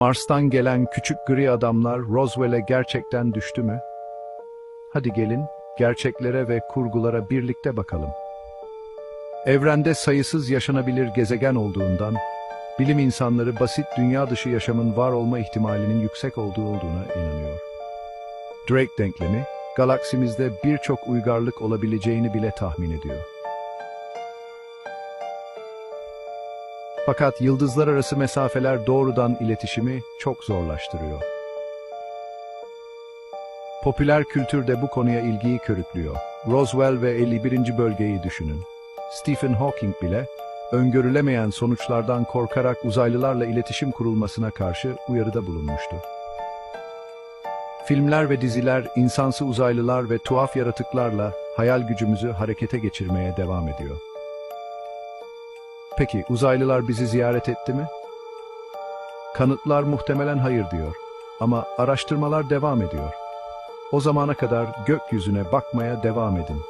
Mars'tan gelen küçük gri adamlar Roswell'e gerçekten düştü mü? Hadi gelin, gerçeklere ve kurgulara birlikte bakalım. Evrende sayısız yaşanabilir gezegen olduğundan, bilim insanları basit dünya dışı yaşamın var olma ihtimalinin yüksek olduğu olduğuna inanıyor. Drake denklemi, galaksimizde birçok uygarlık olabileceğini bile tahmin ediyor. Fakat yıldızlar arası mesafeler doğrudan iletişimi çok zorlaştırıyor. Popüler kültür de bu konuya ilgiyi körüklüyor. Roswell ve 51. bölgeyi düşünün. Stephen Hawking bile öngörülemeyen sonuçlardan korkarak uzaylılarla iletişim kurulmasına karşı uyarıda bulunmuştu. Filmler ve diziler insansı uzaylılar ve tuhaf yaratıklarla hayal gücümüzü harekete geçirmeye devam ediyor. Peki uzaylılar bizi ziyaret etti mi? Kanıtlar muhtemelen hayır diyor. Ama araştırmalar devam ediyor. O zamana kadar gökyüzüne bakmaya devam edin.